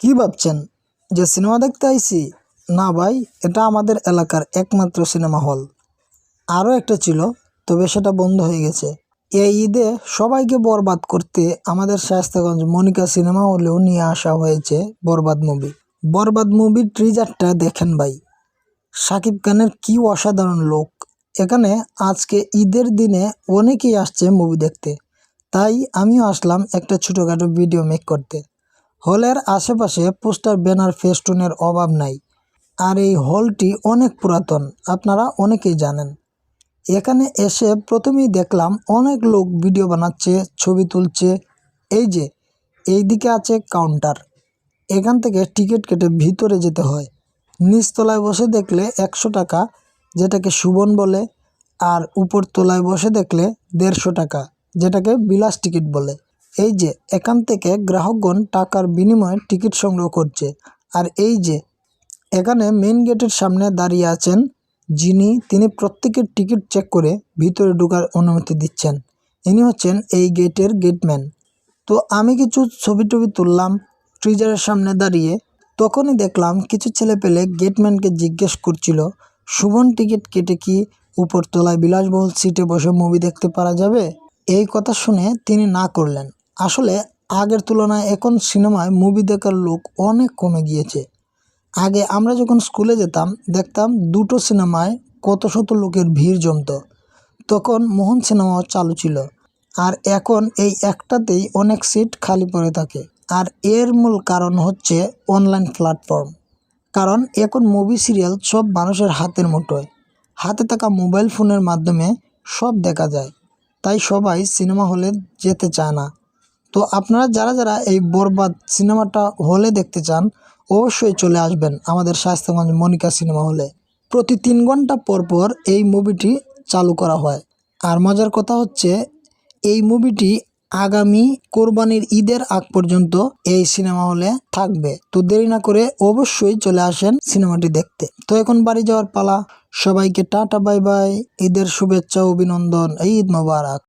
কি ভাবছেন? যে সিনেমা দেখতে আইছি? না ভাই, এটা আমাদের এলাকার একমাত্র সিনেমা হল। আরও একটা ছিল, তবে সেটা বন্ধ হয়ে গেছে। এই ঈদে সবাইকে বরবাদ করতে আমাদের শায়স্তাগঞ্জ মনিকা সিনেমা হলেও নিয়ে আসা হয়েছে বরবাদ মুভি। বরবাদ মুভির ট্রিজারটা দেখেন ভাই। শাকিব খানের কি অসাধারণ লোক। এখানে আজকে ঈদের দিনে অনেকেই আসছে মুভি দেখতে। তাই আমিও আসলাম একটা ছোটোখাটো ভিডিও মেক করতে। হলের আশেপাশে পোস্টার, ব্যানার, ফেস্টুনের অভাব নাই। আর এই হলটি অনেক পুরাতন, আপনারা অনেকেই জানেন। এখানে এসে প্রথমেই দেখলাম অনেক লোক ভিডিও বানাচ্ছে, ছবি তুলছে। এই যে এই দিকে আছে কাউন্টার। এখান থেকে টিকিট কেটে ভিতরে যেতে হয়। নিচতলায় বসে দেখলে একশো টাকা, যেটাকে সুবন বলে, আর উপর তলায় বসে দেখলে দেড়শো টাকা, যেটাকে বিলাস টিকিট বলে। এই যে, এখান থেকে গ্রাহকগণ টাকার বিনিময়ে টিকিট সংগ্রহ করছে। আর এই যে, এখানে মেন গেটের সামনে দাঁড়িয়ে আছেন যিনি, তিনি প্রত্যেকের টিকিট চেক করে ভিতরে ঢোকার অনুমতি দিচ্ছেন। ইনি হচ্ছেন এই গেটের গেটম্যান। তো আমি কিছু ছবি টবি তুললাম ট্রিজারের সামনে দাঁড়িয়ে। তখনই দেখলাম কিছু ছেলে পেলে গেটম্যানকে জিজ্ঞেস করছিল, সুমন, টিকিট কেটে কি উপরতলায় বিলাসবহুল সিটে বসে মুভি দেখতে পারা যাবে? এই কথা শুনে তিনি না করলেন। আসলে আগের তুলনায় এখন সিনেমায় মুভি দেখার লোক অনেক কমে গিয়েছে। আগে আমরা যখন স্কুলে যেতাম, দেখতাম দুটো সিনেমায় কত শত লোকের ভিড় জমতো। তখন মোহন সিনেমাও চালু ছিল। আর এখন এই একটাতেই অনেক সিট খালি পড়ে থাকে। আর এর মূল কারণ হচ্ছে অনলাইন প্ল্যাটফর্ম কারণ এখন মুভি সিরিয়াল সব মানুষের হাতের মুঠোয়। হাতে থাকা মোবাইল ফোনের মাধ্যমে সব দেখা যায়। তাই সবাই সিনেমা হলে যেতে চায় না। তো আপনারা যারা যারা এই বরবাদ সিনেমাটা হলে দেখতে চান, অবশ্যই চলে আসবেন আমাদের স্বাস্থ্যগঞ্জ মনিকা সিনেমা হলে। প্রতি তিন ঘণ্টা পর পর এই মুভিটি চালু করা হয়। আর মজার কথা হচ্ছে, এই মুভিটি আগামী কোরবানির ঈদের আগ পর্যন্ত এই সিনেমা হলে থাকবে। তো দেরি না করে অবশ্যই চলে আসেন সিনেমাটি দেখতে। তো এখন বাড়ি যাওয়ার পালা। সবাইকে টাটা, বাই বাই। ঈদের শুভেচ্ছা, অভিনন্দন, ঈদ মোবারক।